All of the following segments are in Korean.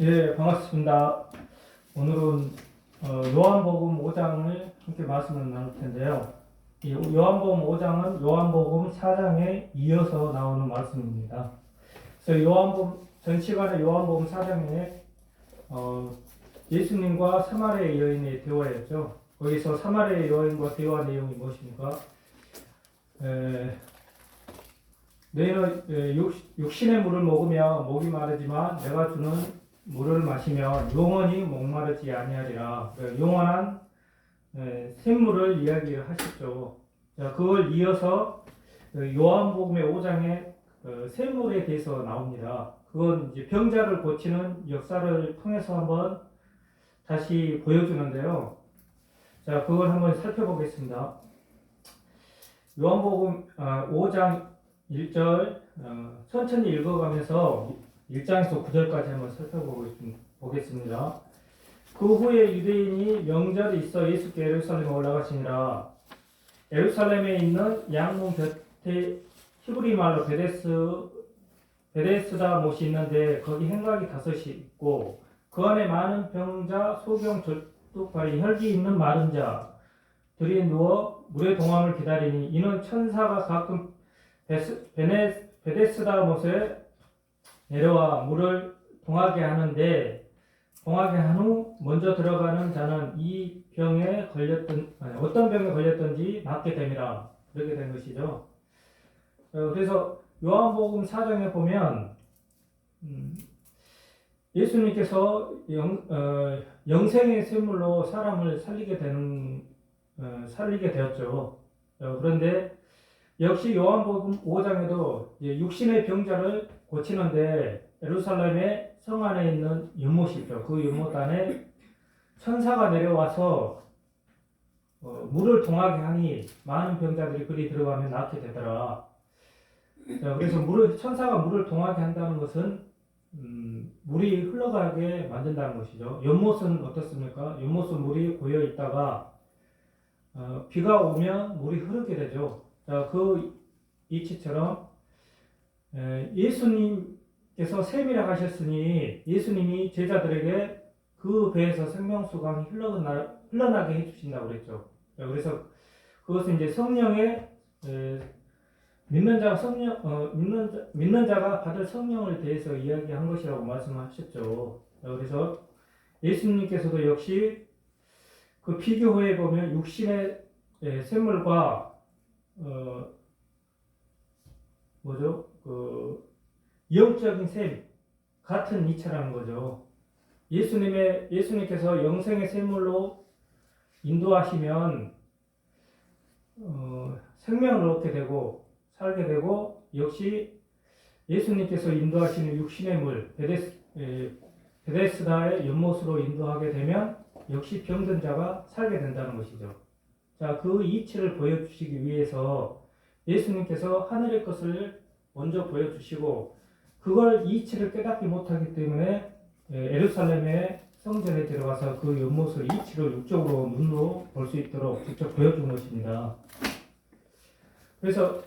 예, 반갑습니다. 오늘은 어, 요한복음 5장을 함께 말씀을 나눌 텐데요. 이 요한복음 5장은 요한복음 4장에 이어서 나오는 말씀입니다. 그래서 요한복음 전 시간에 요한복음 4장에 어, 예수님과 사마리아 여인의 대화였죠. 거기서 사마리아 여인과 대화 내용이 무엇입니까? 에, 너희는 육신의 물을 먹으면 목이 마르지만 내가 주는 물을 마시면 영원히 목마르지 아니하리라. 그 영원한 에, 샘물을 이야기를 하셨죠. 자, 그걸 이어서 그 요한복음의 5장에 그 샘물에 대해서 나옵니다. 그건 이제 병자를 고치는 역사를 통해서 한번 다시 보여주는데요. 자, 그걸 한번 살펴보겠습니다. 요한복음 아, 5장 1절 어, 천천히 읽어가면서 1장에서 9절까지 한번 살펴보겠습니다. 그 후에 유대인이 명절이 있어 예수께 예루살렘에 올라가시니라. 예루살렘에 있는 양문 곁에 히브리 말로 베데스 베데스다 못이 있는데 거기 행각이 다섯이 있고 그 안에 많은 병자, 소경, 절뚝발이 혈기 있는 마른 자들이 누워 물의 동함을 기다리니 이는 천사가 가끔 베스, 베네, 베데스다 못에 내려와 물을 동하게 하는데 동하게 한 후 먼저 들어가는 자는 이 병에 걸렸던 아니, 어떤 병에 걸렸던지 낫게 됩니다. 그렇게 된 것이죠. 어, 그래서 요한복음 4장에 보면 음, 예수님께서 영, 어, 영생의 샘물로 사람을 살리게 되는 어, 살리게 되었죠. 어, 그런데 역시 요한복음 5장에도 육신의 병자를 고치는데 예루살렘의 성 안에 있는 연못이 있죠. 그 연못 안에 천사가 내려와서 어, 물을 동하게 하니 많은 병자들이 그리 들어가면 낫게 되더라. 자, 그래서 물을 천사가 물을 동하게 한다는 것은 음, 물이 흘러가게 만든다는 것이죠. 연못은 어떻습니까? 연못은 물이 고여 있다가 어, 비가 오면 물이 흐르게 되죠. 자, 그 이치처럼 에, 예수님께서 샘이라 하셨으니 예수님이 제자들에게 그 배에서 생명수강이 흘러나, 흘러나게 해주신다고 그랬죠. 자, 그래서 그것은 이제 성령의 에, 믿는 자가 성령 어, 믿는 자, 믿는 자가 받을 성령을 대해서 이야기한 것이라고 말씀하셨죠. 자, 그래서 예수님께서도 역시 그 비교해 보면 육신의 에, 샘물과 어, 뭐죠? 그 영적인 샘 같은 이체라는 거죠. 예수님의 예수님께서 영생의 샘물로 인도하시면 어, 생명을 얻게 되고 살게 되고 역시 예수님께서 인도하시는 육신의 물 베데스 에, 베데스다의 연못으로 인도하게 되면 역시 병든 자가 살게 된다는 것이죠. 자, 그 이치를 보여주시기 위해서 예수님께서 하늘의 것을 먼저 보여주시고 그걸 이치를 깨닫지 못하기 때문에 에루살렘의 성전에 들어가서 그 연못을 이치를 육적으로 눈으로 볼 수 있도록 직접 보여준 것입니다. 그래서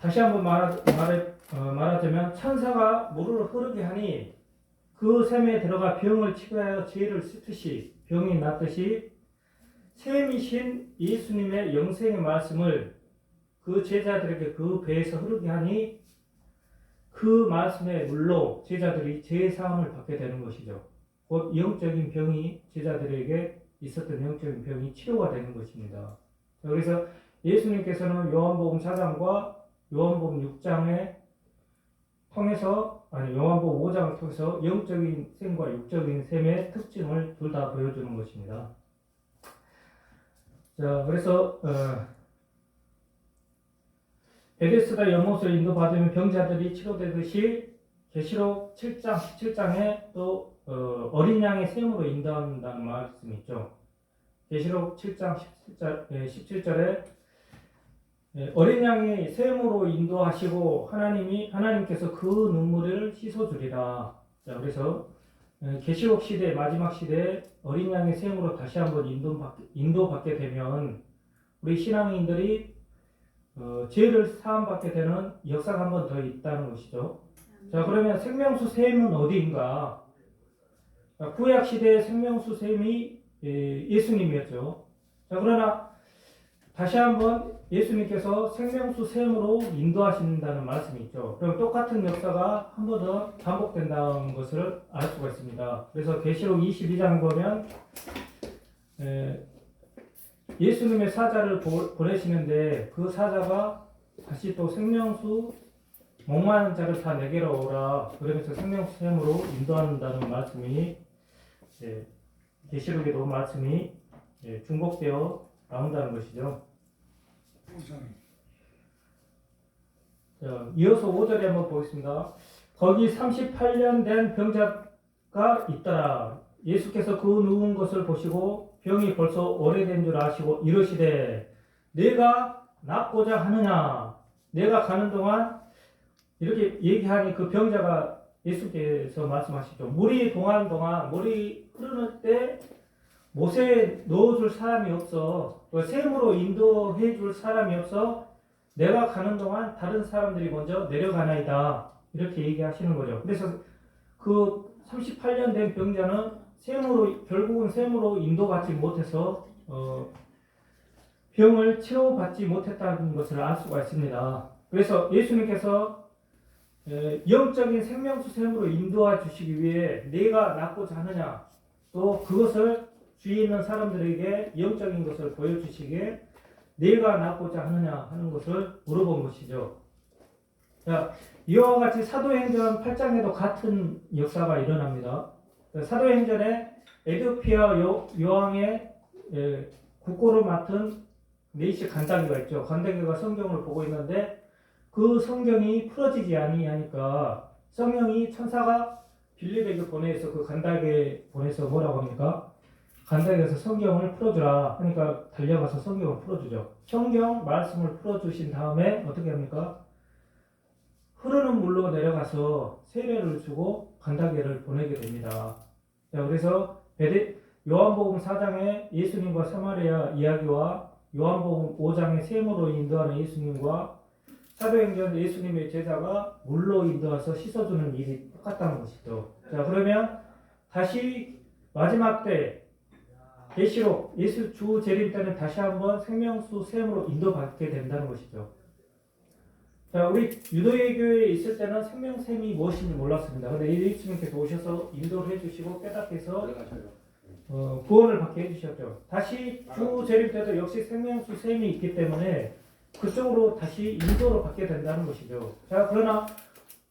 다시 한번 말하, 말해, 어, 말하자면 천사가 물을 흐르게 하니 그 샘에 들어가 병을 치료하여 죄를 씻듯이 병이 낫듯이 샘이신 예수님의 영생의 말씀을 그 제자들에게 그 배에서 흐르게 하니 그 말씀의 물로 제자들이 죄 사함을 받게 되는 것이죠. 곧 영적인 병이 제자들에게 있었던 영적인 병이 치료가 되는 것입니다. 그래서 예수님께서는 요한복음 4장과 요한복음 6장에 통해서 아니 요한복음 5장을 통해서 영적인 셈과 육적인 셈의 특징을 둘 다 보여주는 것입니다. 자, 그래서 어, 베데스다 연못을 인도받으면 병자들이 치료되듯이 계시록 7장 17장에 또 어, 어린 양의 셈으로 인도한다는 말씀이 있죠. 계시록 7장 17절, 17절에 예, 어린 양이 셈으로 인도하시고 하나님이 하나님께서 그 눈물을 씻어주리라. 자, 그래서 예, 계시록 시대 마지막 시대에 어린 양의 셈으로 다시 한번 인도받게, 인도받게 되면 우리 신앙인들이 어, 죄를 사함받게 되는 역사가 한 번 더 있다는 것이죠. 자 그러면 생명수 셈은 어디인가? 구약 시대의 생명수 셈이 예, 예수님이었죠. 자, 그러나 다시 한번 예수님께서 생명수 셈으로 인도하신다는 말씀이 있죠. 그럼 똑같은 역사가 한 번 더 반복된다는 것을 알 수가 있습니다. 그래서 계시록 22장 보면 에, 예수님의 사자를 보, 보내시는데 그 사자가 다시 또 생명수 목마른 자를 다 내게로 오라 그러면서 생명수 셈으로 인도한다는 말씀이 예, 계시록에도 말씀이 예, 중복되어 나온다는 것이죠. 자, 이어서 5절에 한번 보겠습니다. 거기 38년 된 병자가 있더라. 예수께서 그 누운 것을 보시고 병이 벌써 오래된 줄 아시고 이르시되 내가 낫고자 하느냐 내가 가는 동안 이렇게 얘기하니 그 병자가 예수께서 말씀하시죠. 물이 동하는 동안 물이 흐르는 때 못에 넣어줄 사람이 없어 또 샘으로 인도해 줄 사람이 없어 내가 가는 동안 다른 사람들이 먼저 내려가나이다. 이렇게 얘기하시는 거죠. 그래서 그 38년 된 병자는 샘으로, 결국은 샘으로 인도받지 못해서, 어, 병을 치료받지 못했다는 것을 알 수가 있습니다. 그래서 예수님께서 에, 영적인 생명수 샘으로 인도해 주시기 위해 내가 낫고자 하느냐, 또 그것을 주위에 있는 사람들에게 영적인 것을 보여주시기에 내가 낫고자 하느냐 하는 것을 물어본 것이죠. 자, 이와 같이 사도행전 8장에도 같은 역사가 일어납니다. 사도행전에 에드피아 여, 여왕의 예, 국고를 맡은 네이시 간다기가 있죠. 간다기가 성경을 보고 있는데 그 성경이 풀어지지 아니하니까 성령이 천사가 빌립에게 보내서 그 간다게 보내서 뭐라고 합니까? 간다에서 성경을 풀어주라 하니까 달려가서 성경을 풀어주죠. 성경 말씀을 풀어주신 다음에 어떻게 합니까? 흐르는 물로 내려가서 세례를 주고 간다게를 보내게 됩니다. 자, 그래서 베데, 요한복음 4장의 예수님과 사마리아 이야기와 요한복음 5장의 샘으로 인도하는 예수님과 사도행전 예수님의 제자가 물로 인도해서 씻어주는 일이 똑같다는 것이죠. 자, 그러면 다시 마지막 때 계시록 예수 주 재림 때는 다시 한번 생명수 샘으로 인도받게 된다는 것이죠. 자, 우리 유도의 교회에 있을 때는 생명샘이 무엇인지 몰랐습니다. 근데 예수님께서 오셔서 인도를 해주시고 깨닫게 해서 어, 구원을 받게 해주셨죠. 다시 주 재림 때도 역시 생명수 샘이 있기 때문에 그쪽으로 다시 인도를 받게 된다는 것이죠. 자, 그러나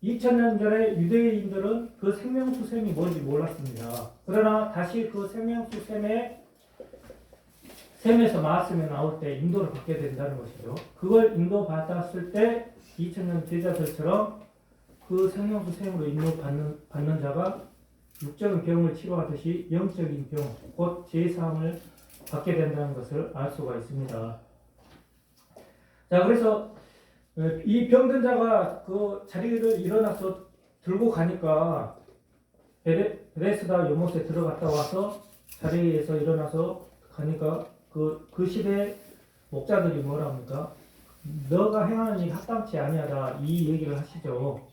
2000년 전에 유대인들은 그 생명수 샘이 뭔지 몰랐습니다. 그러나 다시 그 생명수 샘에 샘에서 말씀이 나올 때 인도를 받게 된다는 것이죠. 그걸 인도받았을 때 2000년 제자들처럼 그 생명수 샘으로 인도받는 받는 자가 육적인 병을 치료하듯이 영적인 병, 곧 제사함을 받게 된다는 것을 알 수가 있습니다. 자, 그래서 어, 이 병든 자가 그 자리를 일어나서 들고 가니까 베레, 베레스다 요못에 들어갔다 와서 자리에서 일어나서 가니까 그, 그 시대 목자들이 뭐라 합니까? 너가 행하는 일이 합당치 아니하다 이 얘기를 하시죠.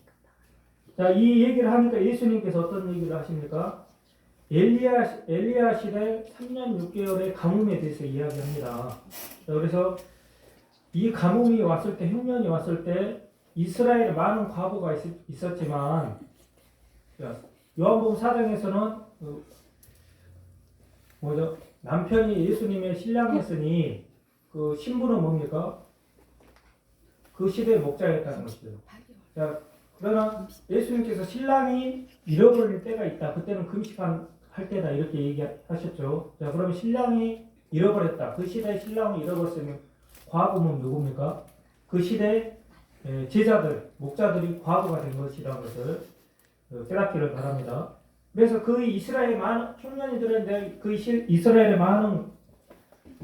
자, 이 얘기를 하니까 예수님께서 어떤 얘기를 하십니까? 엘리야, 엘리야 시대 3년 6개월의 가뭄에 대해서 이야기합니다. 자, 그래서 이 가뭄이 왔을 때, 흉년이 왔을 때 이스라엘에 많은 과부가 있, 었지만 요한복음 4장에서는 그 뭐죠? 남편이 예수님의 신랑이었으니 그 신부는 뭡니까? 그 시대의 목자였다는 것이죠. 자, 그러나 예수님께서 신랑이 잃어버릴 때가 있다. 그때는 금식한 할 때다 이렇게 얘기하셨죠. 자, 그러면 신랑이 잃어버렸다. 그 시대에 신랑을 잃어버렸으면 과부는 누굽니까? 그 시대 에, 제자들, 목자들이 과부가 된 것이라는 것을 어, 깨닫기를 바랍니다. 그래서 그 이스라엘 많은 들었는데 그 시- 이스라엘에 많은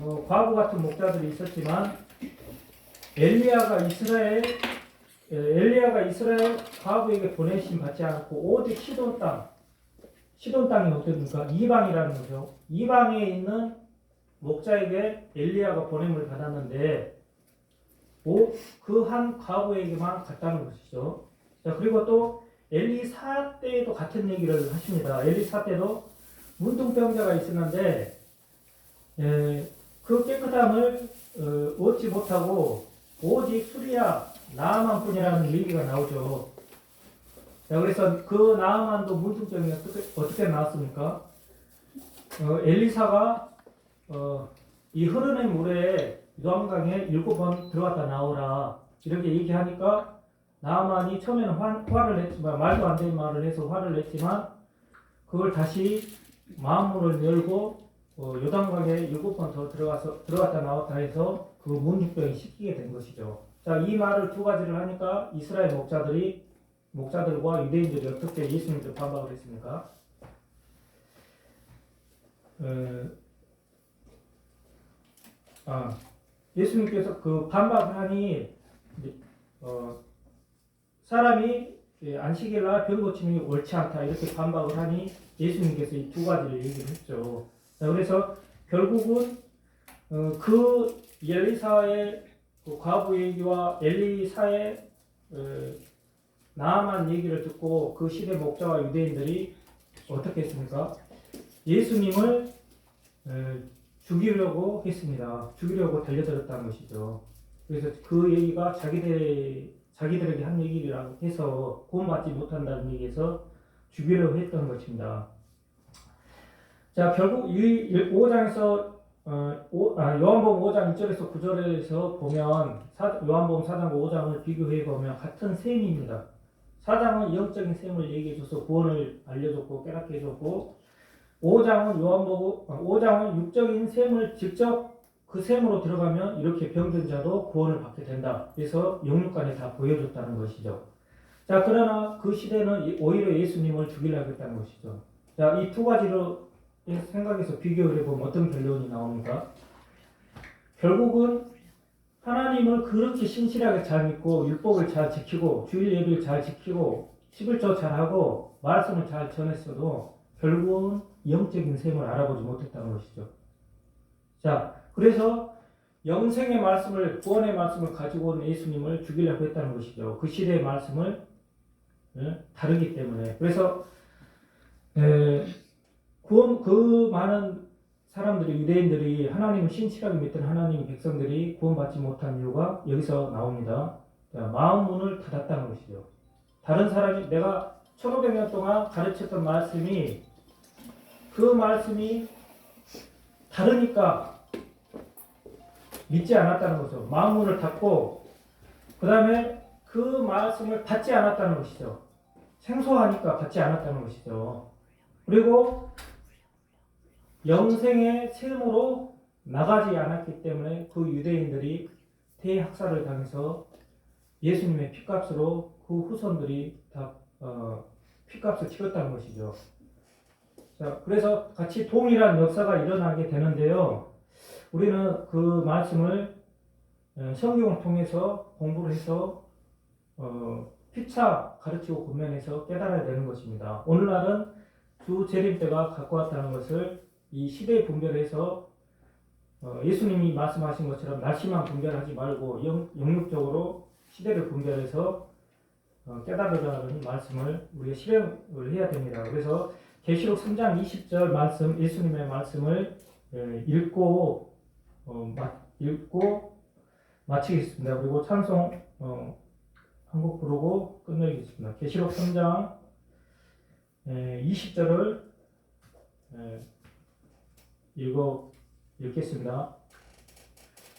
어, 과부 같은 목자들이 있었지만 엘리야가 이스라엘 에, 엘리야가 이스라엘 과부에게 보내심 받지 않고 오직 시돈 땅 시돈 땅이 어떻습니까? 이방이라는 거죠. 이방에 있는 목자에게 엘리야가 보냄을 받았는데 그 한 과부에게만 갔다는 것이죠. 자 그리고 또 엘리사 때도 같은 얘기를 하십니다. 엘리사 때도 문둥병자가 있었는데 에, 그 깨끗함을 어, 얻지 못하고 오직 수리야 나아만뿐이라는 얘기가 나오죠. 자, 그래서 그 나아만도 문둥병이 어떻게, 어떻게 나왔습니까? 어, 엘리사가 어, 이 흐르는 물에 요한강에 일곱 번 들어갔다 나오라 이렇게 얘기하니까 나아만이 처음에는 화, 화를 냈지만 말도 안 되는 말을 해서 화를 냈지만 그걸 다시 마음문을 열고 어, 요단강에 일곱 번 더 들어가서 들어갔다 나왔다 해서 그 문둥병이 씻기게 된 것이죠. 자, 이 말을 두 가지를 하니까 이스라엘 목자들이 목자들과 유대인들이 어떻게 예수님을 반박을 했습니까? 어, 아, 예수님께서 그 반박을 하니 이제, 어, 사람이 예, 안식일 날 병 고침이 옳지 않다 이렇게 반박을 하니 예수님께서 이 두 가지를 얘기를 했죠. 자, 그래서 결국은 어, 그 엘리사의 그 과부 얘기와 엘리사의 어, 나아만 얘기를 듣고 그 시대 목자와 유대인들이 어떻게 했습니까? 예수님을 어, 죽이려고 했습니다. 죽이려고 달려들었다는 것이죠. 그래서 그 얘기가 자기들 자기들에게 한 얘기라고 해서 구원받지 못한다는 얘기에서 죽이려고 했던 것입니다. 자, 결국 이 5장에서 어, 오, 아, 요한복음 5장 1절에서 9절에서 보면 사, 요한복음 4장과 5장을 비교해 보면 같은 셈입니다. 4장은 영적인 셈을 얘기해줘서 구원을 알려줬고 깨닫게 해줬고 5장은 요한복음 아, 5장은 육적인 셈을 직접 그 셈으로 들어가면 이렇게 병든 자도 구원을 받게 된다. 그래서 영육간에 다 보여줬다는 것이죠. 자, 그러나 그 시대는 오히려 예수님을 죽이려고 했다는 것이죠. 자, 이 두 가지로 생각해서 비교를 해보면 어떤 결론이 나옵니까? 결국은 하나님을 그렇게 신실하게 잘 믿고 율법을 잘 지키고 주일 예배를 잘 지키고 11조 잘하고 말씀을 잘 전했어도 결국은 영적인 셈을 알아보지 못했다는 것이죠. 자, 그래서 영생의 말씀을 구원의 말씀을 가지고 온 예수님을 죽이려고 했다는 것이죠. 그 시대의 말씀을 예, 다르기 때문에 그래서 에, 구원 그 많은 사람들이 유대인들이 하나님을 신실하게 믿던 하나님 백성들이 구원받지 못한 이유가 여기서 나옵니다. 자, 마음 문을 닫았다는 것이죠. 다른 사람이 내가 1500년 동안 가르쳤던 말씀이 그 말씀이 다르니까 믿지 않았다는 거죠. 마음 문을 닫고 그 다음에 그 말씀을 받지 않았다는 것이죠. 생소하니까 받지 않았다는 것이죠. 그리고 영생의 셈으로 나가지 않았기 때문에 그 유대인들이 대학살을 당해서 예수님의 피값으로 그 후손들이 다 어, 피값을 치렀다는 것이죠. 자, 그래서 같이 동일한 역사가 일어나게 되는데요. 우리는 그 말씀을 어, 성경을 통해서 공부를 해서 어, 피차 가르치고 권면해서 깨달아야 되는 것입니다. 오늘날은 주 재림 때가 갖고 왔다는 것을 이 시대 분별해서 어, 예수님이 말씀하신 것처럼 날씨만 분별하지 말고 영, 영육적으로 시대를 분별해서 어, 깨달으라는 말씀을 우리가 실행을 해야 됩니다. 그래서 계시록 3장 20절 말씀 예수님의 말씀을 예, 읽고 어, 마, 읽고 마치겠습니다. 그리고 찬송 어, 한곡 부르고 끝내겠습니다. 계시록 3장 에, 20절을 에, 읽어 읽겠습니다.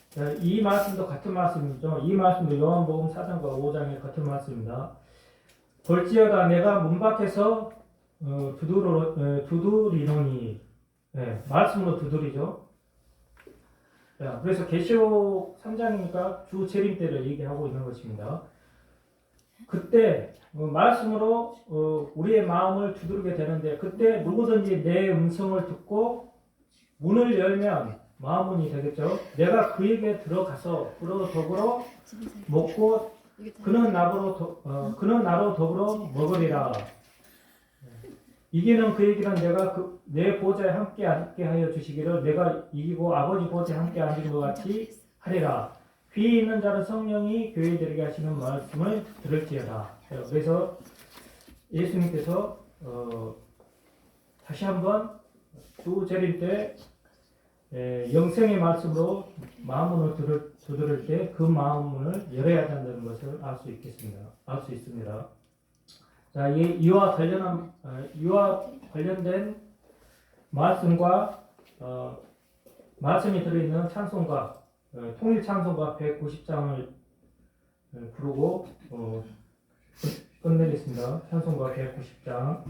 자, 이 말씀도 같은 말씀이죠. 이 말씀도 요한복음 4장과 5장의 같은 말씀입니다. 볼지어다 내가 문 밖에서 어, 두드러, 에, 두드리노니 네, 말씀으로 두드리죠. 자, 그래서 계시록 3장이니까 주 재림 때를 얘기하고 있는 것입니다. 그때 어, 말씀으로 어, 우리의 마음을 두드리게 되는데 그때 누구든지 내 음성을 듣고 문을 열면 마음문이 되겠죠. 내가 그에게 들어가서 그로 더불어 먹고 그는 나로 어, 그는 나로 더불어 먹으리라. 이기는 그 얘기는 내가 그, 내 보좌에 함께 앉게 하여 주시기를 내가 이기고 아버지 보좌에 함께 앉은 것 같이 하리라. 귀에 있는 자는 성령이 교회들에게 하시는 말씀을 들을지어다. 그래서 예수님께서 어, 다시 한번 두 재림 때 에, 영생의 말씀으로 마음을 두들, 두드릴 때 그 마음을 열어야 한다는 것을 알 수 있겠습니다. 알 수 있습니다. 자, 이와 관련한 어, 이와 관련된 말씀과 어, 말씀이 들어있는 찬송과 어, 통일 찬송과 190장을 어, 부르고 어, 끝내겠습니다. 찬송과 190장.